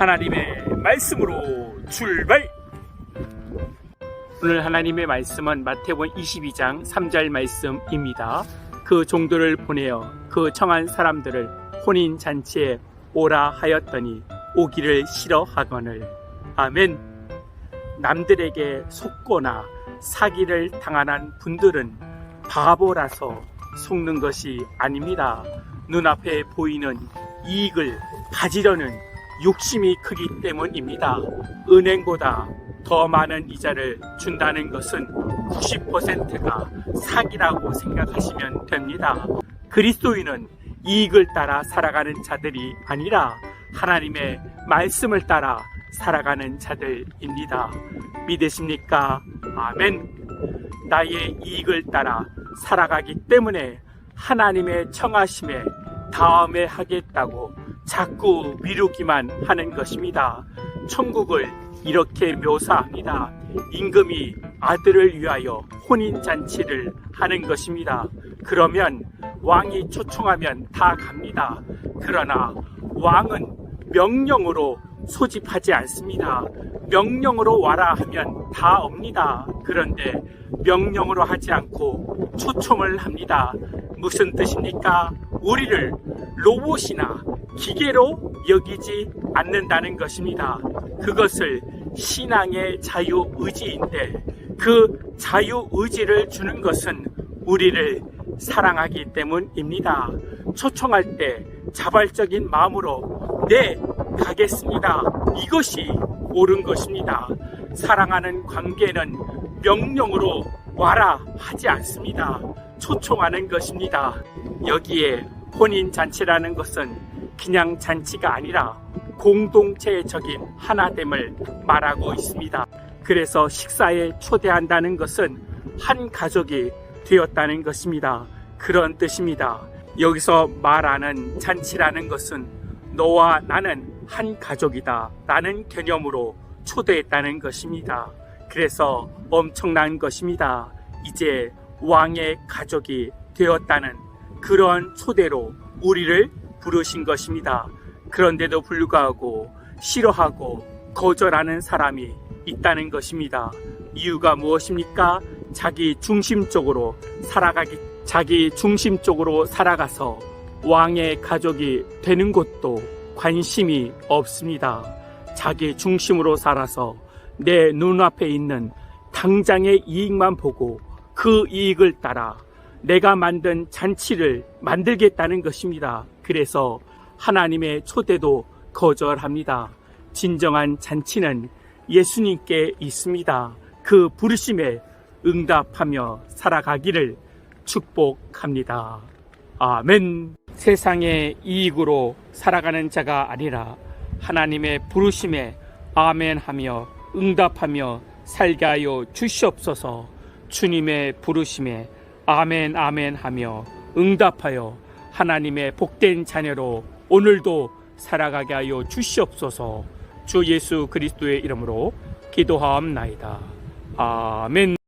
하나님의 말씀으로 출발! 오늘 하나님의 말씀은 마태복음 22장 3절 말씀입니다. 그 종들을 보내어 그 청한 사람들을 혼인 잔치에 오라 하였더니 오기를 싫어하거늘 아멘. 남들에게 속거나 사기를 당하는 분들은 바보라서 속는 것이 아닙니다. 눈앞에 보이는 이익을 가지려는 욕심이 크기 때문입니다. 은행보다 더 많은 이자를 준다는 것은 90%가 사기라고 생각하시면 됩니다. 그리스도인은 이익을 따라 살아가는 자들이 아니라 하나님의 말씀을 따라 살아가는 자들입니다. 믿으십니까? 아멘. 나의 이익을 따라 살아가기 때문에 하나님의 청하심에 다음에 하겠다고 자꾸 미루기만 하는 것입니다. 천국을 이렇게 묘사합니다. 임금이 아들을 위하여 혼인잔치를 하는 것입니다. 그러면 왕이 초청하면 다 갑니다. 그러나 왕은 명령으로 소집하지 않습니다. 명령으로 와라 하면 다 옵니다. 그런데 명령으로 하지 않고 초청을 합니다. 무슨 뜻입니까? 우리를 로봇이나 기계로 여기지 않는다는 것입니다. 그것을 신앙의 자유 의지인데 그 자유 의지를 주는 것은 우리를 사랑하기 때문입니다. 초청할 때 자발적인 마음으로 네, 가겠습니다. 이것이 옳은 것입니다. 사랑하는 관계는 명령으로 와라 하지 않습니다. 초청하는 것입니다. 여기에 혼인 잔치라는 것은 그냥 잔치가 아니라 공동체적인 하나됨을 말하고 있습니다. 그래서 식사에 초대한다는 것은 한 가족이 되었다는 것입니다. 그런 뜻입니다. 여기서 말하는 잔치라는 것은 너와 나는 한 가족이다. 라는 개념으로 초대했다는 것입니다. 그래서 엄청난 것입니다. 이제 왕의 가족이 되었다는 그런 초대로 우리를 부르신 것입니다. 그런데도 불구하고 싫어하고 거절하는 사람이 있다는 것입니다. 이유가 무엇입니까? 자기 중심적으로 살아가기, 자기 중심적으로 살아가서 왕의 가족이 되는 것도 관심이 없습니다. 자기 중심으로 살아서 내 눈앞에 있는 당장의 이익만 보고 그 이익을 따라 내가 만든 잔치를 만들겠다는 것입니다. 그래서 하나님의 초대도 거절합니다. 진정한 잔치는 예수님께 있습니다. 그 부르심에 응답하며 살아가기를 축복합니다. 아멘. 세상의 이익으로 살아가는 자가 아니라 하나님의 부르심에 아멘 하며 응답하며 살게 하여 주시옵소서 주님의 부르심에 아멘 아멘 하며 응답하여 하나님의 복된 자녀로 오늘도 살아가게 하여 주시옵소서 주 예수 그리스도의 이름으로 기도하옵나이다. 아멘.